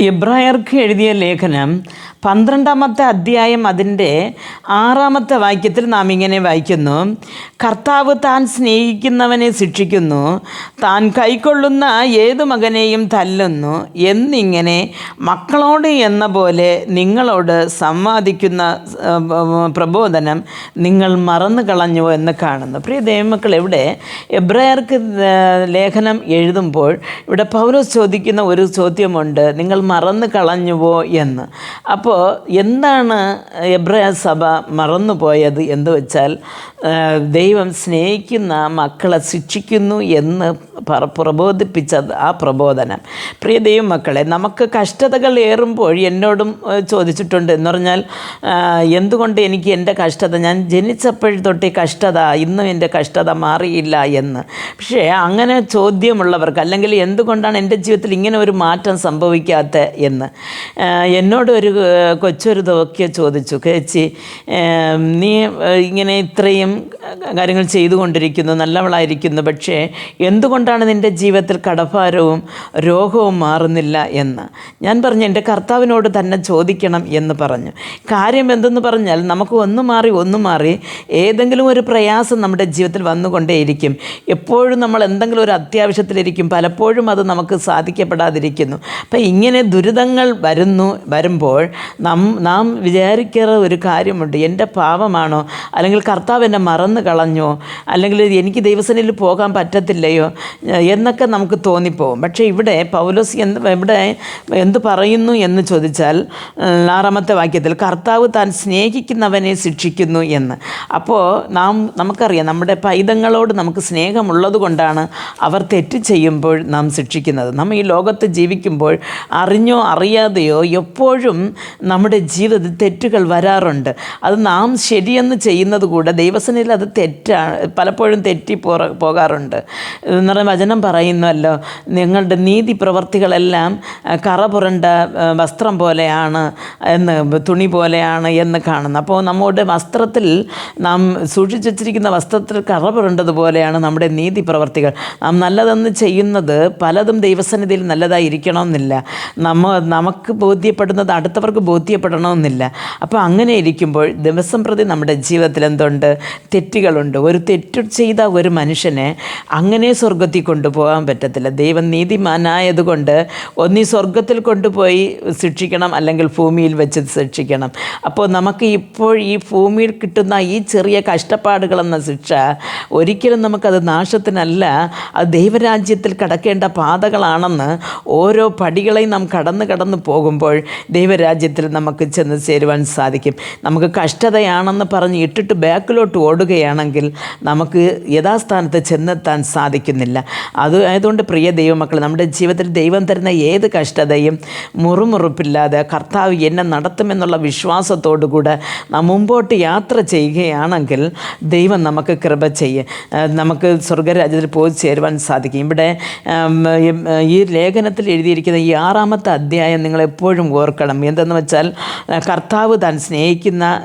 ഇബ്രായർക്ക് എഴുതിയ ലേഖനം പന്ത്രണ്ടാമത്തെ അധ്യായം അതിന്റെ ആറാമത്തെ വാക്യത്തിൽ നാം ഇങ്ങനെ വായിക്കുന്നു. കർത്താവ് താൻ സ്നേഹിക്കുന്നവനെ ശിക്ഷിക്കുന്നു. താൻ കൈക്കൊള്ളുന്ന ഏതു മകനെയും തല്ലുന്നു. എന്നിങ്ങനെ മക്കളോട് എന്ന പോലെ നിങ്ങളോട് സംവാദിക്കുന്ന പ്രബോധനം നിങ്ങൾ മറന്നു കളഞ്ഞു എന്ന് കാണുന്നു. പ്രിയ ദൈവമക്കൾ ഇവിടെ എബ്രായർക്ക് ലേഖനം എഴുതുമ്പോൾ ഇവിടെ പൗലോസ് ചോദിക്കുന്ന ഒരു ചോദ്യമുണ്ട്. നിങ്ങൾ മറന്നു കളഞ്ഞുവോ എന്ന്. അപ്പോൾ എന്താണ് എബ്രായ സഭ മറന്നു പോയത് എന്ന് വെച്ചാൽ ദൈവം സ്നേഹിക്കുന്ന മക്കളെ ശിക്ഷിക്കുന്നു എന്ന് പ്രബോധിപ്പിച്ചത് ആ പ്രബോധനം. പ്രിയ ദൈവമക്കളെ നമുക്ക് കഷ്ടതകൾ ഏറുമ്പോൾ എന്നോടും ചോദിച്ചിട്ടുണ്ട് എന്ന് പറഞ്ഞാൽ എന്തുകൊണ്ട് എനിക്ക് എന്റെ കഷ്ടത? ഞാൻ ജനിച്ചപ്പോൾ തൊട്ടേ കഷ്ടത ഇന്നും എന്റെ കഷ്ടത മാറിയില്ല എന്ന്. പക്ഷേ അങ്ങനെ ചോദ്യമുള്ളവർക്ക് അല്ലെങ്കിൽ എന്തുകൊണ്ടാണ് എന്റെ ജീവിതത്തിൽ ഇങ്ങനെ ഒരു മാറ്റം സംഭവിക്കാത്ത എന്ന്. എന്നോടൊരു കൊച്ചൊരു ദോക്കിയ ചോദിച്ചു. കേച്ചി നീ ഇങ്ങനെ ഇത്രയും കാര്യങ്ങൾ ചെയ്തുകൊണ്ടിരിക്കുന്നു നല്ലവളായിരിക്കുന്നു. പക്ഷേ എന്തുകൊണ്ടാണ് നിന്റെ ജീവിതത്തിൽ കടഭാരവും രോഗവും മാറുന്നില്ല എന്ന്? ഞാൻ പറഞ്ഞു എന്റെ കർത്താവിനോട് തന്നെ ചോദിക്കണം എന്ന് പറഞ്ഞു. കാര്യം എന്തെന്ന് പറഞ്ഞാൽ നമുക്ക് ഒന്ന് മാറി ഒന്ന് മാറി ഏതെങ്കിലും ഒരു പ്രയാസം നമ്മുടെ ജീവിതത്തിൽ വന്നുകൊണ്ടേയിരിക്കും. എപ്പോഴും നമ്മൾ എന്തെങ്കിലും ഒരു അത്യാവശ്യത്തിലിരിക്കും. പലപ്പോഴും അത് നമുക്ക് സാധിക്കപ്പെടാതിരിക്കുന്നു. അപ്പം ഇങ്ങനെ ദുരിതങ്ങൾ വരുന്നു വരുമ്പോൾ നാം നാം വിചാരിക്കാറ് ഒരു കാര്യമുണ്ട്. എന്റെ പാവമാണോ അല്ലെങ്കിൽ കർത്താവ് എന്നെ മറന്നു കളഞ്ഞോ? അല്ലെങ്കിൽ എനിക്ക് ദൈവസേനയിൽ പോകാൻ പറ്റത്തില്ലയോ? എന്നൊക്കെ നമുക്ക് തോന്നിപ്പോവും. പക്ഷേ ഇവിടെ പൗലോസ് എന്ത് ഇവിടെ എന്ത് പറയുന്നു എന്ന് ചോദിച്ചാൽ ആറാമത്തെ വാക്യത്തിൽ കർത്താവ് താൻ സ്നേഹിക്കുന്നവനെ ശിക്ഷിക്കുന്നു എന്ന്. അപ്പോൾ നാം നമുക്കറിയാം നമ്മുടെ പൈതങ്ങളോട് നമുക്ക് സ്നേഹമുള്ളത് കൊണ്ടാണ് അവർ തെറ്റ് ചെയ്യുമ്പോൾ നാം ശിക്ഷിക്കുന്നത്. നമ്മൾ ഈ ലോകത്ത് ജീവിക്കുമ്പോൾ അറിഞ്ഞോ അറിയാതെയോ എപ്പോഴും നമ്മുടെ ജീവിതത്തിൽ തെറ്റുകൾ വരാറുണ്ട്. അത് നാം ശരിയെന്ന് ചെയ്യുന്നത് കൂടെ ദൈവസനയിൽ അത് തെറ്റാണ്. പലപ്പോഴും തെറ്റി പോകാറുണ്ട്. എന്ന് പറയുന്ന വചനം പറയുന്നല്ലോ നിങ്ങളുടെ നീതി പ്രവർത്തികളെല്ലാം കറ പുരണ്ട വസ്ത്രം പോലെയാണ് എന്ന് തുണി പോലെയാണ് എന്ന് കാണുന്നു. അപ്പോൾ നമ്മുടെ വസ്ത്രത്തിൽ നാം സൂക്ഷിച്ചു വച്ചിരിക്കുന്ന വസ്ത്രത്തിൽ കറ പുരണ്ടതുപോലെയാണ് നമ്മുടെ നീതി പ്രവർത്തികൾ നാം നല്ലതെന്ന് ചെയ്യുന്നത് പലതും ദൈവസന്നിധിയിൽ നല്ലതായിരിക്കണമെന്നില്ല. നമ്മ നമുക്ക് ബോധ്യപ്പെടുന്നത് അടുത്തവർക്ക് ബോധ്യപ്പെടണമെന്നില്ല. അപ്പോൾ അങ്ങനെ ഇരിക്കുമ്പോൾ ദിവസം പ്രതി നമ്മുടെ ജീവിതത്തിൽ എന്തുണ്ട്? തെറ്റുകളുണ്ട്. ഒരു തെറ്റ് ചെയ്ത ഒരു മനുഷ്യനെ അങ്ങനെ സ്വർഗത്തിൽ കൊണ്ടുപോകാൻ പറ്റത്തില്ല. ദൈവം നീതിമാനായതുകൊണ്ട് ഒന്നീ സ്വർഗത്തിൽ കൊണ്ടുപോയി ശിക്ഷിക്കണം അല്ലെങ്കിൽ ഭൂമിയിൽ വെച്ച് ശിക്ഷിക്കണം. അപ്പോൾ നമുക്ക് ഇപ്പോൾ ഈ ഭൂമിയിൽ കിട്ടുന്ന ഈ ചെറിയ കഷ്ടപ്പാടുകളെന്ന ശിക്ഷ ഒരിക്കലും നമുക്കത് നാശത്തിനല്ല. അത് ദൈവരാജ്യത്തിൽ കടക്കേണ്ട പാതകളാണെന്ന് ഓരോ പടികളെയും നാം കടന്ന് കടന്ന് പോകുമ്പോൾ ദൈവരാജ്യത്തിൽ നമുക്ക് ചെന്ന് ചേരുവാൻ സാധിക്കും. നമുക്ക് കഷ്ടതയാണെന്ന് പറഞ്ഞ് ഇട്ടിട്ട് ബാക്കിലോട്ട് ഓടുകയാണെങ്കിൽ നമുക്ക് യഥാസ്ഥാനത്ത് ചെന്നെത്താൻ സാധിക്കുന്നില്ല. അത് ആയതുകൊണ്ട് പ്രിയ ദൈവമക്കൾ നമ്മുടെ ജീവിതത്തിൽ ദൈവം തരുന്ന ഏത് കഷ്ടതയും മുറുമുറുപ്പില്ലാതെ കർത്താവ് എന്നെ നടത്തുമെന്നുള്ള വിശ്വാസത്തോടുകൂടെ മുമ്പോട്ട് യാത്ര ചെയ്യുകയാണെങ്കിൽ ദൈവം നമുക്ക് കൃപ ചെയ്യും. നമുക്ക് സ്വർഗരാജ്യത്തിൽ പോയി ചേരുവാൻ സാധിക്കും. ഇവിടെ ഈ- ലേഖനത്തിൽ എഴുതിയിരിക്കുന്ന ഈ ആറാമത്തെ അധ്യായം നിങ്ങൾ എപ്പോഴും ഓർക്കണം. എന്തെന്ന് വെച്ചാൽ കർത്താവ് താൻ സ്നേഹിക്കുന്ന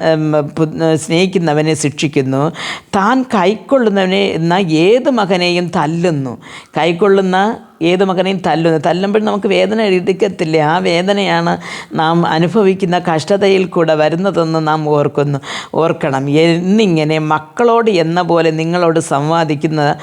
സ്നേഹിക്കുന്നവനെ ശിക്ഷിക്കുന്നു. താൻ കൈക്കൊള്ളുന്നവനെ എന്ന ഏത് മകനെയും തല്ലുന്നു. കൈക്കൊള്ളുന്ന ഏത് മകനെയും തല്ലുന്നത് തല്ലുമ്പോൾ നമുക്ക് വേദന എഴുതിക്കത്തില്ല ആ വേദനയാണ് നാം അനുഭവിക്കുന്ന കഷ്ടതയിൽ കൂടെ വരുന്നതെന്ന് നാം ഓർക്കുന്നു. ഓർക്കണം എന്നിങ്ങനെ മക്കളോട് എന്ന പോലെ നിങ്ങളോട് സംവാദിക്കുന്ന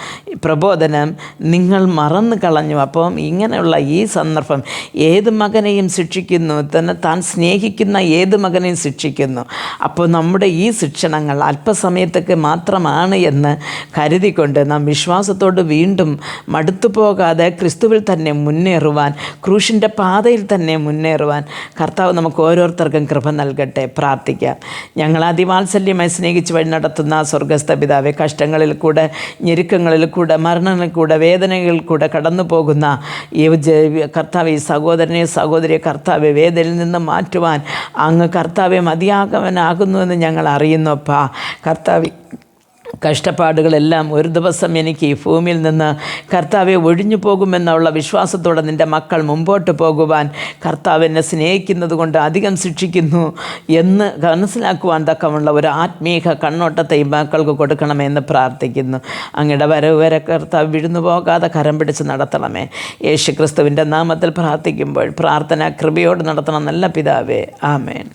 പ്രബോധനം നിങ്ങൾ മറന്നു കളഞ്ഞു. അപ്പം ഇങ്ങനെയുള്ള ഈ സന്ദർഭം ഏത് മകനെയും ശിക്ഷിക്കുന്നു? തന്നെ താൻ സ്നേഹിക്കുന്ന ഏത് മകനെയും ശിക്ഷിക്കുന്നു? അപ്പോൾ നമ്മുടെ ഈ ശിക്ഷണങ്ങൾ അല്പസമയത്തേക്ക് മാത്രമാണ് എന്ന് കരുതിക്കൊണ്ട് നാം വിശ്വാസത്തോട് വീണ്ടും മടുത്തു പോകാതെ ക്രിസ്തുവിൽ തന്നെ മുന്നേറുവാൻ ക്രൂശിന്റെ പാതയിൽ തന്നെ മുന്നേറുവാൻ കർത്താവ് നമുക്ക് ഓരോരുത്തർക്കും കൃപ നൽകട്ടെ പ്രാർത്ഥിക്കാം. ഞങ്ങൾ അതിവാത്സല്യമായി സ്നേഹിച്ച് വഴി നടത്തുന്ന സ്വർഗസ്ഥ പിതാവെ കഷ്ടങ്ങളിൽ കൂടെ ഞെരുക്കങ്ങളിൽ കൂടെ മരണങ്ങളിൽ കൂടെ വേദനകളിൽ കൂടെ കടന്നു പോകുന്ന ഈ കർത്താവ് ഈ സഹോദരനെ സഹോദരിയെ കർത്താവ് വേദനയിൽ നിന്ന് മാറ്റുവാൻ അങ്ങ് കർത്താവെ മതിയാകവനാകുന്നുവെന്ന് ഞങ്ങൾ അറിയുന്നപ്പാ കർത്താവ് കഷ്ടപ്പാടുകളെല്ലാം ഒരു ദിവസം എനിക്ക് ഈ ഭൂമിയിൽ നിന്ന് കർത്താവെ ഒഴിഞ്ഞു പോകുമെന്നുള്ള വിശ്വാസത്തോടെ നിന്റെ മക്കൾ മുമ്പോട്ട് പോകുവാൻ കർത്താവ് എന്നെ സ്നേഹിക്കുന്നത് കൊണ്ട് അധികം ശിക്ഷിക്കുന്നു എന്ന് മനസ്സിലാക്കുവാൻ തക്കമുള്ള ഒരു ആത്മീയ കണ്ണോട്ടത്തെ ഈ മക്കൾക്ക് കൊടുക്കണമെന്ന് പ്രാർത്ഥിക്കുന്നു. അങ്ങയുടെ വരവ് വരെ കർത്താവ് വിഴുന്നു പോകാതെ കരം പിടിച്ച് നടത്തണമേ. യേശു ക്രിസ്തുവിന്റെ നാമത്തിൽ പ്രാർത്ഥിക്കുമ്പോൾ പ്രാർത്ഥന കൃപയോട് നടത്തണം നല്ല പിതാവേ. ആമേൻ.